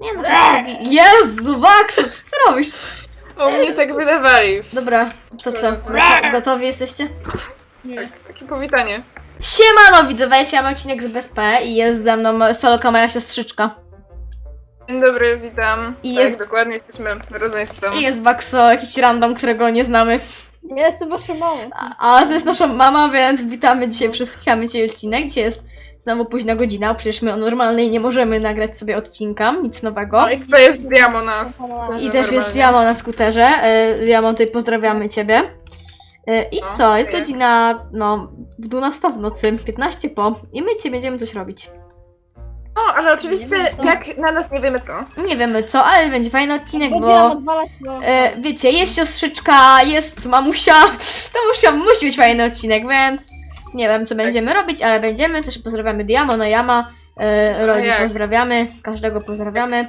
Nie no, wszystko gi- Jezu, Max, co ty robisz? O mnie tak wydawali. Dobra, to co? Goto- Gotowi jesteście? Tak, takie powitanie. Siemano widzowie, ja mam odcinek z BSP i jest ze mną Solka, moja siostrzyczka. Dzień dobry, witam. I tak, jest- dokładnie, jesteśmy rodzeństwem. I jest Baxo, jakiś random, którego nie znamy. Ja jestem waszą mamą. A, a to jest nasza mama, więc witamy dzisiaj wszystkich. Mamy dzisiaj odcinek, gdzie jest znowu późna godzina, przecież my o normalnej nie możemy nagrać sobie odcinka, nic nowego. No i tutaj jest Diamo na skuterze I też jest normalnie. Diamo na skuterze. E, Diamo, tutaj pozdrawiamy Ciebie. E, I No, co? Jest dziękuję. godzina, no, 12 w nocy, 15 po i my Cię będziemy coś robić. No, ale oczywiście jak na nas nie wiemy co. Nie wiemy co, ale będzie fajny odcinek, bo... nam odwalać do... E, wiecie, jest siostrzyczka, jest mamusia, to musia, musi być fajny odcinek, więc nie wiem, co będziemy robić, ale będziemy. Też pozdrawiamy Diamo, no Jama, e, Rodi jak? pozdrawiamy, każdego pozdrawiamy.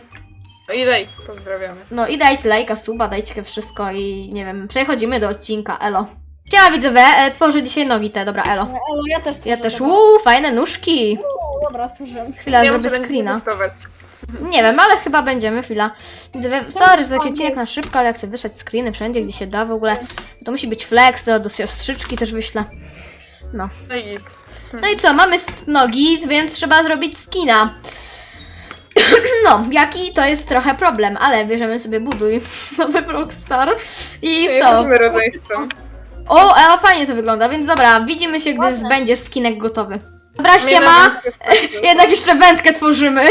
No i Lej, pozdrawiamy. No i dajcie lajka, suba, dajcie wszystko i nie wiem, przechodzimy do odcinka, elo. Ciała widzowie, e, tworzę dzisiaj nogi te, dobra, elo. Elo, ja też Ja też, uuu, fajne nóżki. Uuu, Dobra, stworzyłem. Chwila, nie wiem, czy zrobię będziecie screena. testować. Nie wiem, ale chyba będziemy, chwila. Widzowie, sorry, że taki odcinek na szybko, ale jak chcę wysłać screeny wszędzie, gdzie się da w ogóle, to musi być flex, to do siostrzyczki też wyślę. No. No i. No i co, mamy s- nogi, więc trzeba zrobić skina. No, jaki to jest trochę problem, ale bierzemy sobie buduj nowy Rockstar i co? jesteśmy rodzeństwem? O, ale fajnie to wygląda, więc dobra, widzimy się, gdy Ładne. będzie skinek gotowy. Dobra, Mnie siema, wędkę spadło. jednak jeszcze wędkę tworzymy.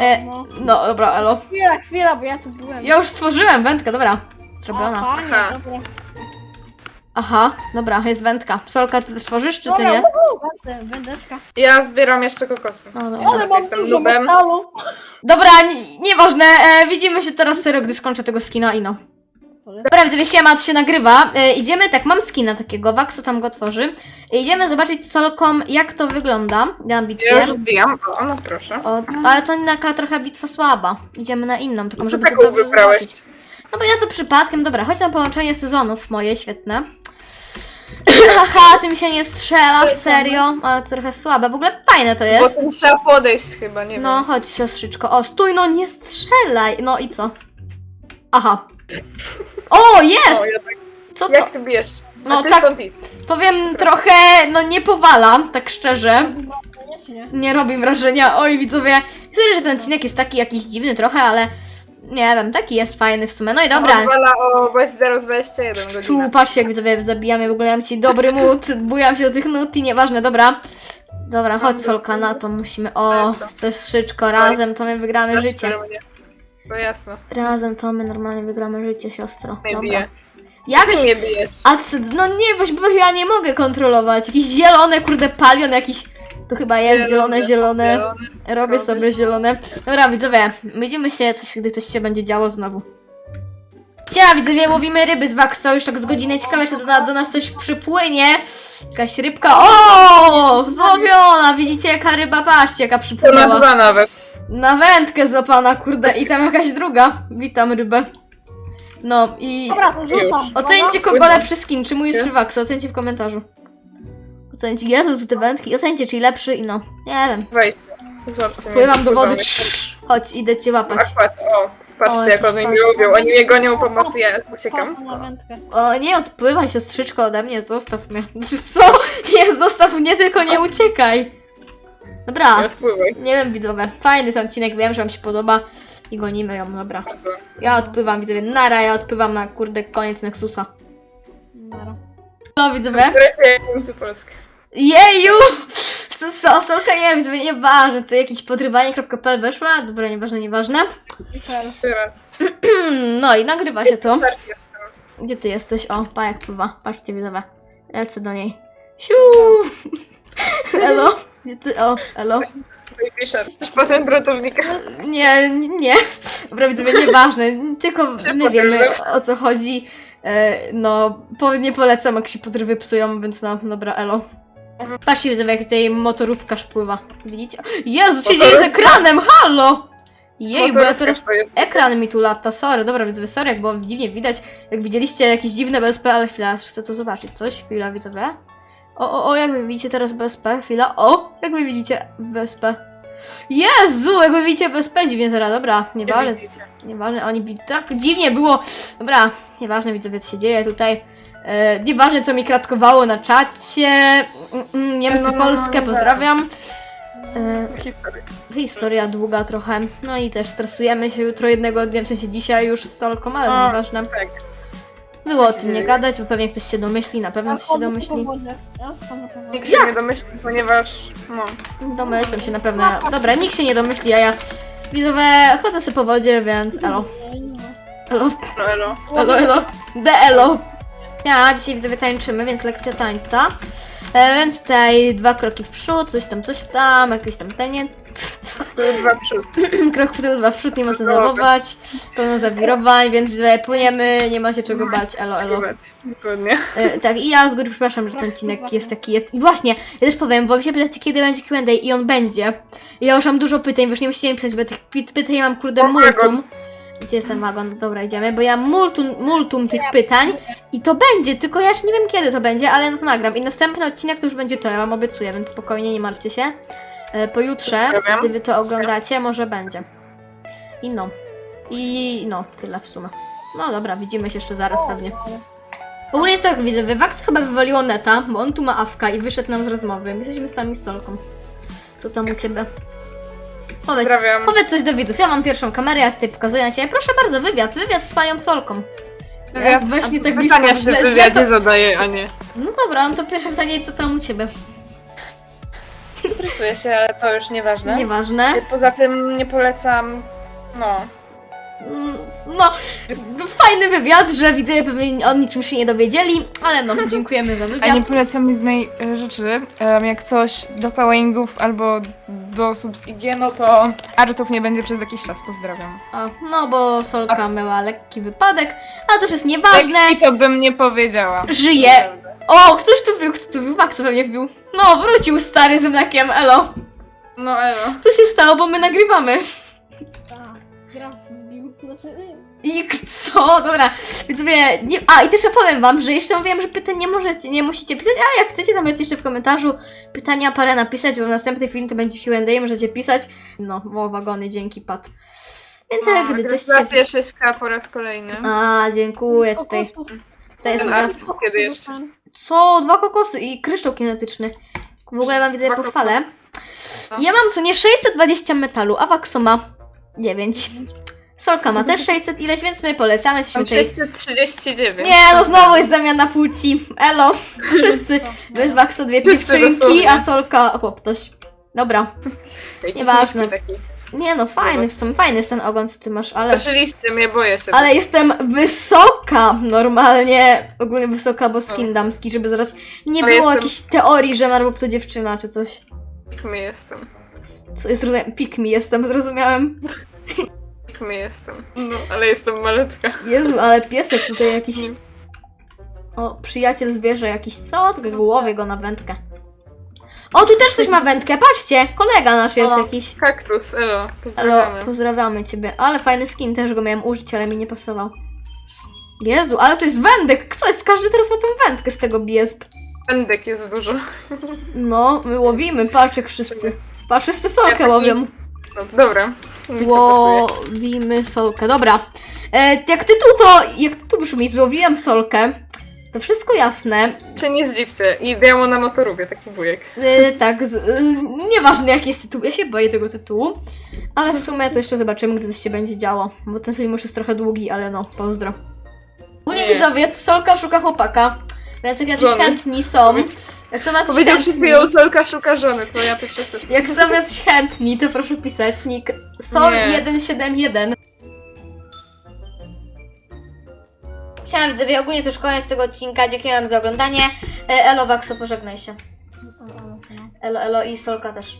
E, no. No, dobra, elo. Chwila, chwila, bo ja tu byłem. Ja już stworzyłem wędkę, dobra. Zrobiona. A, fajnie, Aha. dobra. Aha, dobra, jest wędka. Solka, ty też tworzysz, czy ty Dobra, nie? uhu. Ja zbieram jeszcze kokosy. No, dobra. Ale tak mam jestem dużo metalu. Dobra, ni- nieważne, e, widzimy się teraz serio, gdy skończę tego skina i no. Dobra, widzowie, siema, to się nagrywa. E, idziemy, tak, mam skina takiego, Waxo tam go tworzy. E, idziemy zobaczyć z Solką, jak to wygląda na bitwie. Ja już zbijam. O, no proszę. O, ale to taka trochę bitwa słaba. Idziemy na inną, tylko Co żeby to taką wybrałeś? No bo ja to przypadkiem, dobra, chodź na połączenie sezonów moje, świetne. Haha, tym się nie strzela, serio, ale to trochę słabe. W ogóle fajne to Bo jest. tym trzeba podejść chyba, nie No, chodź siostrzyczko. O, stój, no nie strzelaj. No i co? Aha. O, jest! O, ja tak, Co to? jak ty bijesz? No ty tak- stąd idź. Powiem trochę, no nie powalam, tak szczerze. Koniecznie. Nie robi wrażenia. Oj, widzowie. Myślę, że ten odcinek jest taki jakiś dziwny trochę, ale nie wiem, taki jest fajny w sumie. No i dobra. Odwala o bez 021 Czu, godzina. patrzcie jak widzowie zabijamy, w ogóle mam ci dobry mód, bujam się do tych nut i nieważne, dobra. Dobra, chodź Solka, na to musimy, o, siostrzyczko, razem to my wygramy Znaczy, życie. To jasno. Razem to my normalnie wygramy życie, siostro. Mnie Dobra. bije. Jak Ty mnie bijesz. A c- no nie, bo, bo ja nie mogę kontrolować. Jakieś zielone, kurde, palion jakiś. Tu chyba jest zielone, zielone. Robię Robisz. sobie zielone. Dobra, widzowie, widzimy się, coś, gdy coś się będzie działo znowu. Siema, widzowie, łowimy ryby z Waxo, już tak z godziny. Ciekawe, czy do, na, do nas coś przypłynie. Jakaś rybka. O! Złowiona! Widzicie, jaka ryba? Patrzcie, jaka To na przypłynęła. dwa nawet. Na wędkę złapana, kurde, i tam jakaś druga. Witam rybę. No i... Dobra, to rzucam. Ocencie kogo lepszy skin, czy mój, czy Waxo, ocencie w komentarzu. Ocencie, Jezus, te wędki, ocencie, czyli lepszy i no, nie wiem. Wejdź. Pływam do wody. Cii, chodź, idę cię łapać. Ach, patrz, o, O, patrzcie jak jakiś oni pan. mnie łowią. Oni mnie gonią pomocy, ja uciekam. Na wędkę. O, nie odpływaj siostrzyczko ode mnie, zostaw mnie. Co? Nie, zostaw mnie, tylko nie uciekaj. Dobra, Nie spływaj. nie wiem widzowie, fajny ten odcinek, wiem, że wam się podoba i gonimy ją, dobra. Bardzo. Ja odpływam widzowie, nara, ja odpływam na kurde koniec Nexusa. Nara. No widzowie. Wreszcie Polskę. Jeju! Co, co, solka, nie wiem, widzowie, nieważne, to jakieś podrywanie.pl weszła, dobra, nieważne, nieważne. Teraz. No i nagrywa się to. Gdzie ty jesteś? O, pa jak pływa. Patrzcie, widzowie. Lecę do niej. Siu! Elo? Gdzie ty? O, elo? Też potem brotownika. Nie, nie, nie. Dobra, widzowie, nieważne. Tylko my wiemy o co chodzi. E, no, po, nie polecam jak się podrywy psują, więc no, dobra, elo. Patrzcie, widzowie, jak tutaj motorówka pływa. Widzicie? Jezu, co się dzieje z ekranem? Halo! Jej, bo ja teraz. Ekran mi tu lata, sorry, dobra, widzowie, sorry, jak było dziwnie widać, jak widzieliście jakieś dziwne BSP, ale chwila, aż chcę to zobaczyć, coś, chwila, widzowie. O, o, o, jak wy widzicie teraz BSP, chwila, o, jak wy widzicie BSP. Jezu, jakby widzicie bez P dziwnie teraz, dobra, Nie nieważne, widzicie. nieważne, oni tak dziwnie było, dobra, nieważne widzowie co się dzieje tutaj, e, nieważne co mi kratkowało na czacie, Mm, mm, Niemcy No, no, no, Polskę, no, pozdrawiam. E, Historia. historia długa trochę, no i też stresujemy się jutro jednego dnia, w sensie dzisiaj już z Solką, ale nieważne. Tak. Było o tym nie gadać, bo pewnie ktoś się domyśli, na pewno ktoś się domyśli. wodzie. Ja wchodzę po wodzie. Nikt się nie domyśli, ponieważ no, Domyślam się na pewno. Dobra, nikt się nie domyśli, a ja widzowie chodzę sobie po wodzie, więc elo. Elo, no elo. elo, elo. De elo. Ja, dzisiaj widzowie tańczymy, więc lekcja tańca. E, więc tutaj dwa kroki w przód, coś tam, coś tam, jakiś tam taniec. Dwa przód. Krok w tył, dwa w przód, nie ma co Dobra. żałować. Pełno zawirowań, więc płyniemy, nie ma się czego bać, elo, elo. Dokładnie. E, tak, i ja z góry przepraszam, że ten odcinek jest taki jest. I właśnie, ja też powiem, bo wy się pytacie, kiedy będzie Q&A i on będzie. I ja już mam dużo pytań, wy już nie musicie mi pisać, bo tych py- pytań mam kurde multum. Gdzie jest ten wagon? Dobra, idziemy, bo ja multum, multum tych pytań i to będzie, tylko ja jeszcze nie wiem kiedy to będzie, ale no to nagram. I następny odcinek to już będzie to, ja wam obiecuję, więc spokojnie, nie martwcie się. E, pojutrze, Pozdrawiam. gdy wy to oglądacie, może będzie. I no. I no, tyle w sumie. No dobra, widzimy się jeszcze zaraz pewnie. Ogólnie tak widzę, Wywax chyba wywaliło neta, bo on tu ma awka i wyszedł nam z rozmowy. My jesteśmy sami z Solką. Co tam u ciebie? Powiedz, Pozdrawiam. powiedz coś do widzów. Ja mam pierwszą kamerę, ja tutaj pokazuję na ciebie. Proszę bardzo, wywiad, wywiad z panią Solką. Ja właśnie tak blisko, Pytania się w wywiadzie to- zadaje, a nie. No dobra, no to pierwsze pytanie, co tam u ciebie? Stresuję się, ale to już nieważne. Nieważne. Poza tym nie polecam, no, No, fajny wywiad, że widzowie pewnie o niczym się nie dowiedzieli, ale no, dziękujemy za A wywiad. nie polecam jednej e, rzeczy. Em, jak coś do połęgów albo do osób z IG, no to artów nie będzie przez jakiś czas. Pozdrawiam. A, no bo Solka miała lekki wypadek, ale to już jest nieważne. Tak i to bym nie powiedziała. Żyje. O, ktoś tu wbił, kto tu wbił? Max pewnie wbił. No, wrócił stary z mlekiem, elo. no elo. Co się stało, bo my nagrywamy. Tak, wbił. Znaczy, I co? Dobra, więc mówię, nie... A, i też ja powiem wam, że jeszcze mówiłam, że pytań nie możecie, nie musicie pisać, a jak chcecie, możecie jeszcze w komentarzu pytania parę napisać, bo następny film to będzie Q&A, możecie pisać. No, o wagony, dzięki, Pat. Więc ale gdy coś się... Gratulacje 6K po raz kolejny. A, dziękuję tutaj. To jest Ten kiedy jeszcze? Co? Dwa kokosy i kryształ kinetyczny. W ogóle mam widzę Dwa pochwalę. Ja mam co nie 620 metalu, a Waxo ma 9. Solka ma też 600 ileś, więc my polecamy. Jesteśmy Mam tutaj... 639. Nie, no znowu jest zamiana płci. Elo, wszyscy. Bez Waxo dwie Wszyscy dosłownie. a Solka chłoptoś. Dobra. Jakiś nieważne. miski taki. Nie no, fajny w sumie, fajny jest ten ogon, co ty masz, ale... Oczywiście, mnie boję się. Ale jestem wysoka normalnie, ogólnie wysoka, bo skin damski, żeby zaraz nie Ale było jestem- jakiejś teorii, że Marwup to dziewczyna czy coś. My jestem. Co jest zrozumiałem? Pik mi jestem, zrozumiałem. My jestem. No, ale jestem malutka. Jezu, ale piesek tutaj jakiś... O, przyjaciel zwierzę jakiś, co? Tylko wyłowię go na wędkę. O, tu też ktoś ma wędkę, patrzcie! Kolega nasz jest O. jakiś. Kaktus, elo. Elo, Pozdrawiamy. pozdrawiamy ciebie. Ale fajny skin, też go miałem użyć, ale mi nie pasował. Jezu, ale tu jest wędek! Kto jest? Każdy teraz ma tą wędkę z tego bije. Pędek jest dużo. No, my łowimy, patrz jak wszyscy. Patrz, wszyscy solkę taki- łowią. No, dobra. Mi to pasuje. Łowimy solkę, dobra. E, jak tytuł to, jak tytuł brzmi, złowiłam solkę, to wszystko jasne. Czy nie zdziwcie. I Diamo na motorówce, taki wujek. E, tak, z, e, nieważne jaki jest tytuł, ja się boję tego tytułu. Ale w sumie to jeszcze zobaczymy, gdy coś się będzie działo. Bo ten film już jest trochę długi, ale no, pozdro. Ogólnie Nie. widzowie, solka szuka chłopaka. Więc jak jacyś Żony. chętni są, jak są Powiedział przed chwilą, Solka szuka żony, co ja pierwsze słyszę. jak są jacyś chętni, to proszę pisać nick sol171. Siema widzowie, ogólnie to już koniec tego odcinka, dziękuję wam za oglądanie. E, Elo, Waxo, pożegnaj się. Elo, Elo i Solka też.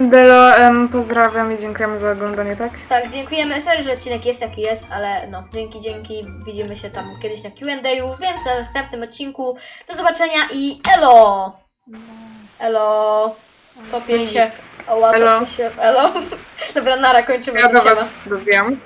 Belo, em, pozdrawiam i dziękujemy za oglądanie, tak? Tak, dziękujemy. Sorry, że odcinek jest jaki jest, ale no, dzięki, dzięki. Widzimy się tam kiedyś na Q&A, więc na następnym odcinku. Do zobaczenia i elo! Elo! Topię się. O, Elo. się. Elo. Dobra, nara, kończymy. Ja do Siema. was dobiłam.